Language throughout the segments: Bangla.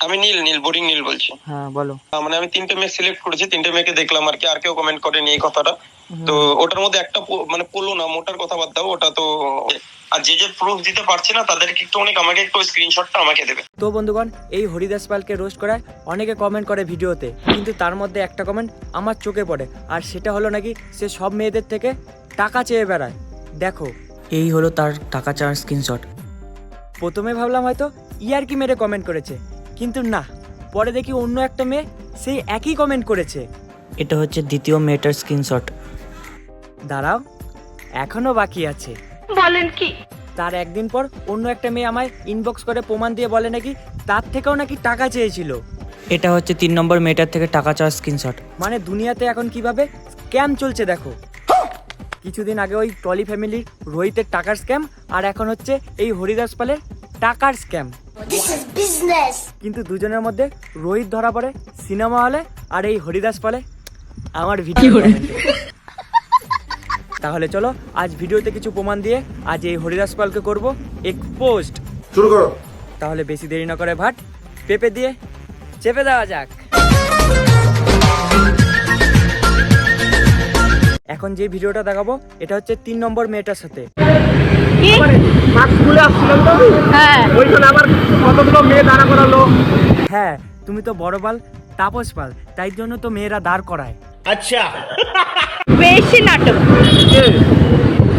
আমি নীল নীল বোরিং নীল বলছি। হ্যাঁ বলো। মানে আমি তিনটে মেয়ে সিলেক্ট করেছি তিনটে মেয়েকে দেখলাম আর কি আর কেউ কমেন্ট করেনি এই কথাটা। তো ওটার মধ্যে একটা পো- মানে পড়ল না মোটার কথা বাদ দাও ওটা তো আর যে যে প্রুফ দিতে পারছে না তাদেরকে একটু অনেক আমাকে একটু স্ক্রিনশটটা আমাকে দেবে। তো বন্ধুগণ এই হরিদাস পালকে রোস্ট করায় অনেকে কমেন্ট করে ভিডিওতে কিন্তু তার মধ্যে একটা কমেন্ট আমার চোখে পড়ে আর সেটা হলো নাকি সে সব মেয়েদের থেকে টাকা চেয়ে বেড়ায়। দেখো। এই হলো তার টাকা চাওয়ার স্ক্রিনশট প্রথমে ভাবলাম হয়তো ইয়ার কি মেরে কমেন্ট করেছে কিন্তু না পরে দেখি অন্য একটা মেয়ে সেই একই কমেন্ট করেছে। এটা হচ্ছে দ্বিতীয় মেয়েটার স্ক্রিনশট দাঁড়াও এখনও বাকি আছে। বলেন কি? তার একদিন পর অন্য একটা মেয়ে আমায় ইনবক্স করে প্রমাণ দিয়ে বলে নাকি তার থেকেও নাকি টাকা চেয়েছিল। এটা হচ্ছে তিন নম্বর মেয়েটার থেকে টাকা চাওয়ার স্ক্রিনশট মানে দুনিয়াতে এখন কীভাবে স্ক্যাম চলছে দেখো। কিছুদিন আগে ওই টলি ফ্যামিলির রোহিতের টাকার স্ক্যাম আর এখন হচ্ছে এই হরিদাস পালের টাকার স্ক্যাম. কিন্তু দুজনের মধ্যে রোহিত ধরা পড়ে সিনেমা হলে আর এই হরিদাস পালে। আমার ভিডিও তাহলে চলো আজ ভিডিওতে কিছু প্রমাণ দিয়ে আজ এই হরিদাস পালকে করব এক্সপোজড শুরু করো। তাহলে বেশি দেরি না করে ভাট পেপে দিয়ে চেপে দেওয়া যাক। এখন যে ভিডিওটা দেখাবো এটা হচ্ছে তিন নম্বর মেয়েটার সাথে। তো? হ্যাঁ। আবার কতগুলো মেয়ে দাঁড়া করালো। হ্যাঁ তুমি তো বড় পাল তাপস পাল তাই জন্য তো মেয়েরা দাঁড় করায়। আচ্ছা। বেশি নাটক।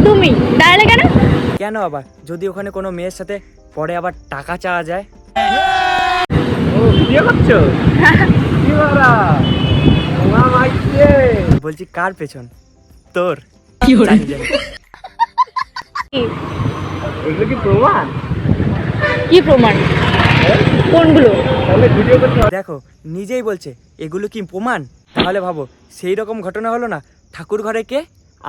তুমি। কেন? কেন আবার? যদি ওখানে কোনো মেয়ের সাথে পরে আবার টাকা চাওয়া যায়? বলছি কার পেছন? তোর কি কি? প্রমাণ? কি প্রমাণ? কোনগুলো? দেখো নিজেই বলছে এগুলো কি প্রমাণ? তাহলে ভাবো সেই রকম ঘটনা হলো না ঠাকুর ঘরে কে?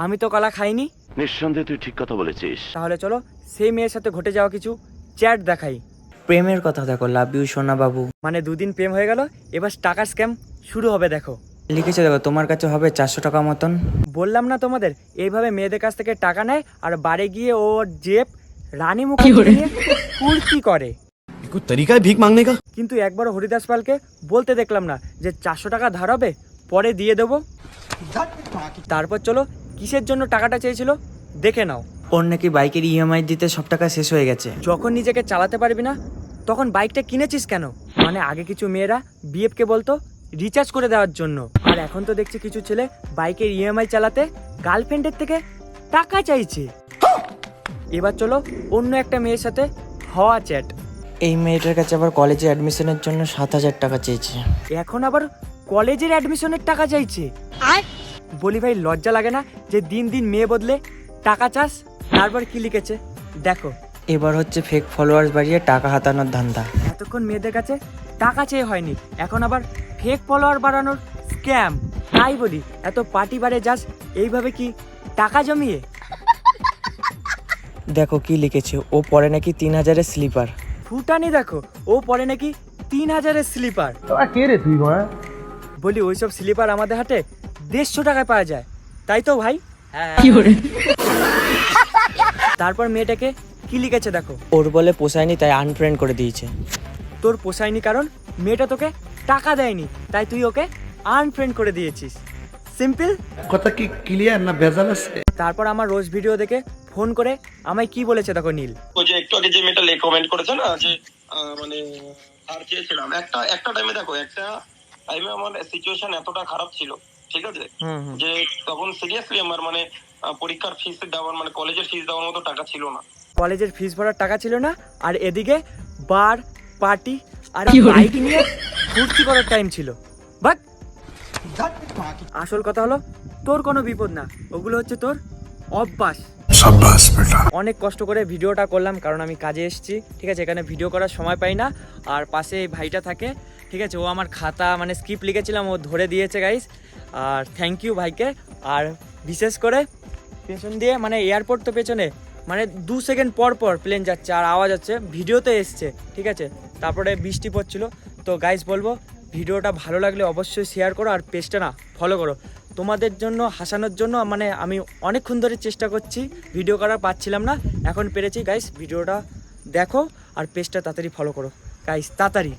আমি তো কলা খাইনি। নিঃসন্দেহে তুই ঠিক কথা বলেছিস। তাহলে চলো সেই মেয়ের সাথে ঘটে যাওয়া কিছু চ্যাট দেখাই। প্রেমের কথা দেখো লাভ ইউ সোনা বাবু মানে দুদিন প্রেম হয়ে গেল এবার টাকার স্ক্যাম শুরু হবে দেখো। লিখেছে দেখো তোমার কাছে হবে চারশো টাকা মতন। বললাম না তোমাদের এইভাবে মেয়েদের কাছ থেকে টাকা নেয় আর বাড়ি গিয়ে ওর জেপ রানী মুখে কুর্তি করে। তরিকায় ভিক মাংনে কা কিন্তু একবার হরিদাস পালকে বলতে দেখলাম না যে চারশো টাকা ধার হবে পরে দিয়ে দেবো। তারপর চলো কিসের জন্য টাকাটা চেয়েছিল দেখে নাও। ওর নাকি বাইকের ইএমআই দিতে সব টাকা শেষ হয়ে গেছে। যখন নিজেকে চালাতে পারবি না তখন বাইকটা কিনেছিস কেন? মানে আগে কিছু মেয়েরা বিএফকে বলতো রিচার্জ করে দেওয়ার জন্য। আর এখন তো দেখছি কিছু ছেলে বাইকের ইএমআই চালাতে গার্লফ্রেন্ডের থেকে টাকা চাইছে। এবার চলো অন্য একটা মেয়ের সাথে হওয়া চ্যাট এই মেয়েটার কাছে আবার কলেজে অ্যাডমিশনের জন্য সাত হাজার টাকা চেয়েছে। এখন আবার কলেজের অ্যাডমিশনের টাকা চাইছে। বলি ভাই লজ্জা লাগে না যে দিন দিন মেয়ে বদলে টাকা চাস? তারপর কি লিখেছে? দেখো। এবার হচ্ছে ফেক ফলোয়ার্স বাড়িয়ে টাকা হাতানোর ধান্দা। এতক্ষণ মেয়েদের কাছে টাকা চেয়ে হয়নি এখন আবার ফেক ফলোয়ার বাড়ানোর স্ক্যাম তাই বলি এত পার্টি বারে যাস এইভাবে কি টাকা জমিয়ে? দেখো কি লিখেছে ও পরে নাকি তিন হাজারের স্লিপার ফুটানি দেখো ও পরে নাকি তিন হাজারের স্লিপার তোরা কে রে তুই মা বলি ওইসব স্লিপার আমাদের হাটে দেড়শো টাকায় পাওয়া যায়। তাই তো ভাই? কি তারপর মেয়েটাকে কি লিখেছে দেখো? ওর বলে পোষায়নি তাই আনফ্রেন্ড করে দিয়েছে। তোর পোষায়নি কারণ মেয়েটা তোকে টাকা দেয়নি তাই তুই ওকে আনফ্রেন্ড করে দিয়েছিস। সিম্পল? কথা কি ক্লিয়ার না ভেজাল আছে? তারপর আমার রোজ ভিডিও দেখে ফোন করে আমায় কি বলেছে দেখো নীল। ওই যে একটু আগে যে মেয়েটা লে কমেন্ট করেছে না যে মানে আর চেয়েছিলাম একটা একটা টাইমে দেখো একটা টাইমে আমার সিচুয়েশন এতটা খারাপ ছিল ঠিক আছে? যে তখন সিরিয়াসলি আমার মানে পরীক্ষার ফিস দেওয়ার মানে কলেজের ফিস দেওয়ার মতো টাকা ছিল না। কলেজের ফিস ভরার টাকা ছিল না আর এদিকে বার পার্টি আর বাইক নিয়ে ফুর্তি করার টাইম ছিল। বাট আসল কথা হলো তোর কোনো বিপদ না। ওগুলো হচ্ছে তোর অভ্যাস। অনেক কষ্ট করে ভিডিওটা করলাম কারণ আমি কাজে এসেছি। ঠিক আছে এখানে ভিডিও করার সময় পাই না। আর পাশে এই ভাইটা থাকে। ঠিক আছে ও আমার খাতা মানে স্কিপ লিখেছিলাম ও ধরে দিয়েছে গাইস আর থ্যাংক ইউ ভাইকে। আর বিশেষ করে পেছন দিয়ে মানে এয়ারপোর্ট তো পেছনে মানে দু সেকেন্ড পর পর প্লেন যাচ্ছে আর আওয়াজ হচ্ছে ভিডিওতে এসছে। ঠিক আছে তারপরে বৃষ্টি পড়ছিল। তো গাইস বলব, ভিডিওটা ভালো লাগলে অবশ্যই শেয়ার করো আর পেজটা না ফলো করো। তোমাদের জন্য, হাসানোর জন্য মানে আমি অনেকক্ষণ ধরে চেষ্টা করছি ভিডিও করা পাচ্ছিলাম না, এখন পেরেছি গাইস ভিডিওটা দেখো আর পেজটা তাড়াতাড়ি ফলো করো। গাইস তাড়াতাড়ি।